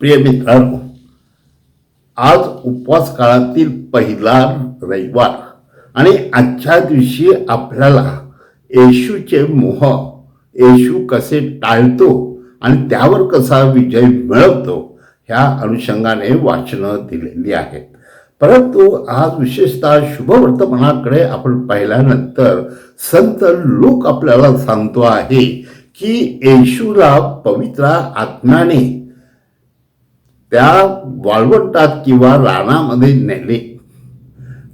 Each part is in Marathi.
प्रिय मित्रांनो आज उपवास काळातील पहिला रविवार आणि आजच्या दिवशी आपल्याला येशूचे मोह येशू कसे टाळतो आणि त्यावर कसा विजय मिळवतो ह्या अनुषंगाने वाचनं दिलेली आहेत. परंतु आज विशेषतः शुभवर्तमानाकडे आपण पाहिल्यानंतर संत लोक आपल्याला सांगतो आहे की येशूला पवित्र आत्म्याने त्या वाळवंटात किंवा रानामध्ये नेले.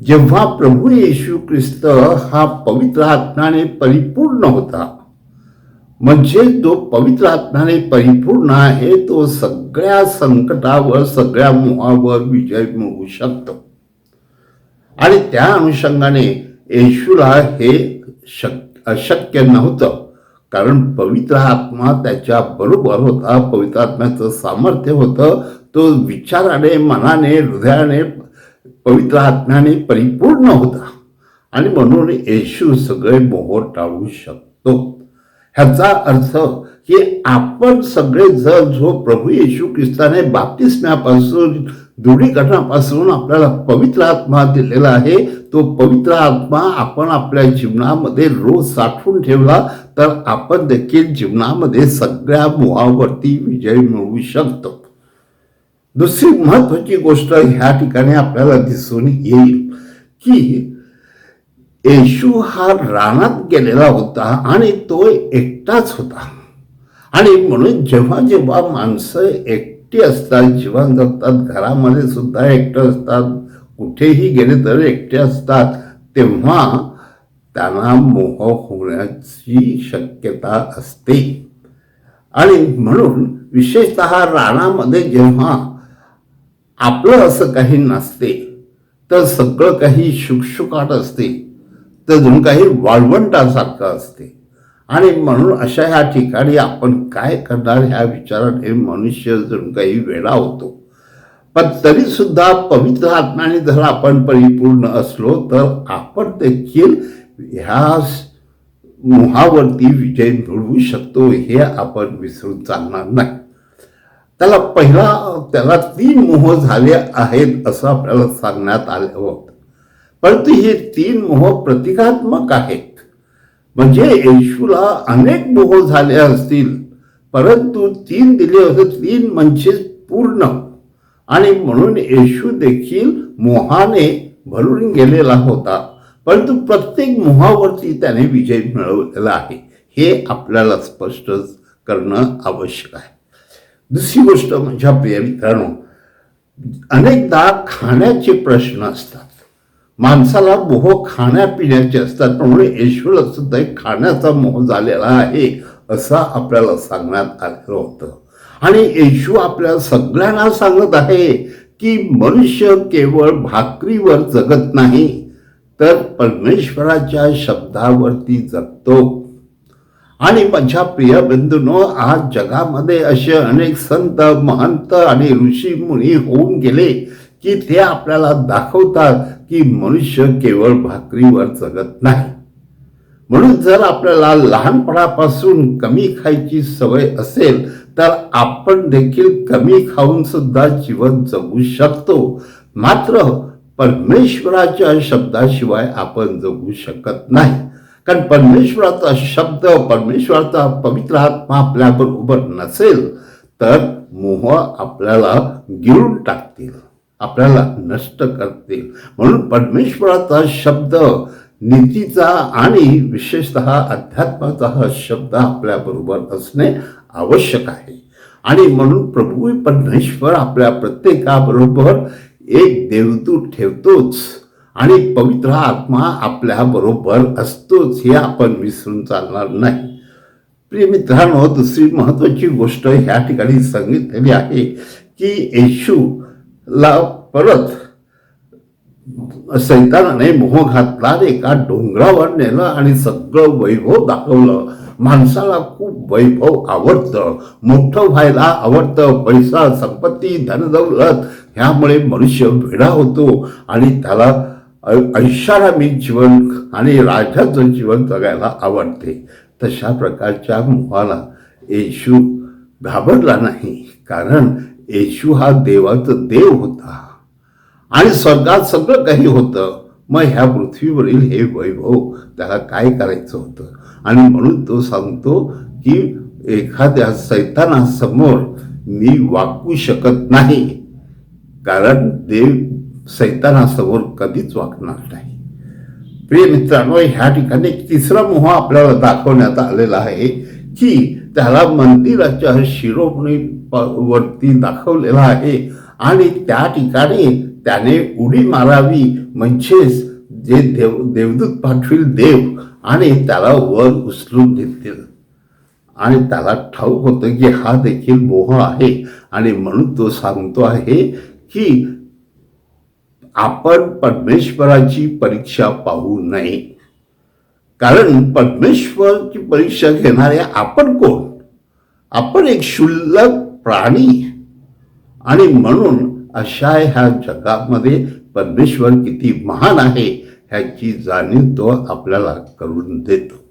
जेव्हा प्रभू येशू ख्रिस्त हा पवित्र आत्म्याने परिपूर्ण होता म्हणजे जो पवित्र आत्म्याने परिपूर्ण आहे तो सगळ्या संकटावर सगळ्या मोहावर विजय मिळवू शकतो. आणि त्या अनुषंगाने येशूला हे शक अशक्य नव्हतं कारण पवित्र आत्मा त्याच्या बरोबर होता पवित्र आत्म्याचं सामर्थ्य होतं तो विचाराने मनाने हृदयाने पवित्र आत्म्याने परिपूर्ण होता. आणि म्हणून येशू सगळे मोह टाळू शकतो. ह्याचा अर्थ की आपण सगळे जर जो प्रभू येशू ख्रिस्ताने बाप्तिस्म्यापासून दृढीकरणापासून आपल्याला पवित्र आत्मा दिलेला आहे तो पवित्र आत्मा आपण आपल्या जीवनामध्ये रोज साठवून ठेवला तर आपण देखील जीवनामध्ये सगळ्या मोहावरती विजय मिळवू शकतो. दुसरी महत्वाची गोष्ट ह्या ठिकाणी आपल्याला दिसून येईल की येशू हा रानात गेलेला होता आणि तो एकटाच होता. आणि म्हणून जेव्हा जेव्हा माणसं एकटी असतात जीवन जगतात घरामध्ये सुद्धा एकटं असतात कुठेही गेले तर एकटे असतात तेव्हा त्यांना मोह होण्याची शक्यता असते. आणि म्हणून विशेषत रानामध्ये जेव्हा आपलं असं काही नसते तर सगळं काही शुकशुकाट असते तर जणू काही वाळवंटासारखं असते. आणि म्हणून अशा ह्या ठिकाणी आपण काय करणार ह्या विचाराने मनुष्य जणू काही वेळा होतो. पण तरीसुद्धा पवित्र आत्म्याने जर आपण परिपूर्ण असलो तर आपण देखील ह्या मोहावरती विजय मिळवू शकतो हे आपण विसरून चालणार नाही. त्याला पहिला त्याला तीन मोह झाले आहेत असं आपल्याला सांगण्यात आलं होतं. परंतु हे तीन मोह प्रतिकात्मक आहेत. म्हणजे येशूला अनेक मोह झाले असतील परंतु तीन दिले होते तीन म्हणजे पूर्ण. आणि म्हणून येशू देखील मोहाने भरून गेलेला होता. परंतु प्रत्येक मोहावरती त्याने विजय मिळवलेला आहे. हे आपल्याला स्पष्ट करणं आवश्यक आहे. दुसरी गोष्ट म्हणजे माझ्या प्रिय मित्रांनो अनेकदा खाण्याचे प्रश्न असतात. माणसाला मोह खाण्यापिण्याचे असतात त्यामुळे येशूला सुद्धा एक खाण्याचा मोह झालेला आहे असं आपल्याला सांगण्यात आलेलं होतं. आणि येशू आपल्या सगळ्यांना सांगत आहे की मनुष्य केवळ भाकरीवर जगत नाही तर परमेश्वराच्या शब्दावरती जगतो. आणि माझ्या प्रिय बंधूनो आज जगामध्ये असे अनेक संत महंत आणि ऋषी मुनी होऊन गेले की ते आपल्याला दाखवतात की मनुष्य केवळ भाकरीवर जगत नाही. म्हणून जर आपल्याला लहानपणापासून कमी खायची सवय असेल तर आपण देखील कमी खाऊन सुद्धा जीवन जगू शकतो. मात्र परमेश्वराच्या शब्दाशिवाय आपण जगू शकत नाही. कारण परमेश्वराचा शब्द परमेश्वराचा पवित्र आत्मा आपल्याबरोबर नसेल तर मोह आपल्याला गिळून टाकतील आपल्याला नष्ट करतील. म्हणून परमेश्वराचा शब्द नीतीचा आणि विशेषत अध्यात्माचा हा शब्द आपल्याबरोबर असणे आवश्यक आहे. आणि म्हणून प्रभू परमेश्वर आपल्या प्रत्येकाबरोबर एक देवदूत ठेवतोच. आणि पवित्र आत्मा आपल्या बरोबर असतोच हे आपण विसरून चालणार नाही. प्रिय मित्रांनो दुसरी महत्वाची गोष्ट ह्या ठिकाणी सांगितलेली आहे की येशूला परत सैतानाने मोह घातला एका डोंगरावर नेलं आणि सगळं वैभव दाखवलं. माणसाला खूप वैभव आवडतं मोठं व्हायला आवडतं पैसा संपत्ती धनदौलत ह्यामुळे मनुष्य वेडा होतो आणि त्याला ऐशारामी जीवन आणि राजाचं जीवन जगायला आवडते. तशा प्रकारच्या मोहाला येशू घाबरला नाही. कारण येशू हा देवाचा देव होता. आणि स्वर्गात सगळं काही होतं. मग ह्या पृथ्वीवरील हे वैभव त्याला काय करायचं होतं? आणि म्हणून तो सांगतो की एखाद्या सैतानासमोर मी वाकू शकत नाही. कारण देव सैतानासमोर कधीच वाकणार नाही. प्रिय मित्रांनो ह्या ठिकाणी तिसरा मोह आपल्याला दाखवण्यात आलेला आहे की त्याला मंदिराच्या शिरोमणी वरती दाखवलेला आहे आणि त्या ठिकाणी त्याने उडी मारावी म्हणजेच जे देव देवदूत पाठवील देव आणि त्याला वर उचलून घेतील. आणि त्याला ठाऊक होतं की हा देखील मोह आहे आणि म्हणून तो सांगतो आहे की आपण परमेश्वराची परीक्षा पाहू नये. कारण परमेश्वरची परीक्षा घेणारे आपण कोण? आपण एक क्षुल्लक प्राणी. आणि म्हणून अशा ह्या जगामध्ये परमेश्वर किती महान आहे ह्याची जाणीव तो आपल्याला करून देतो.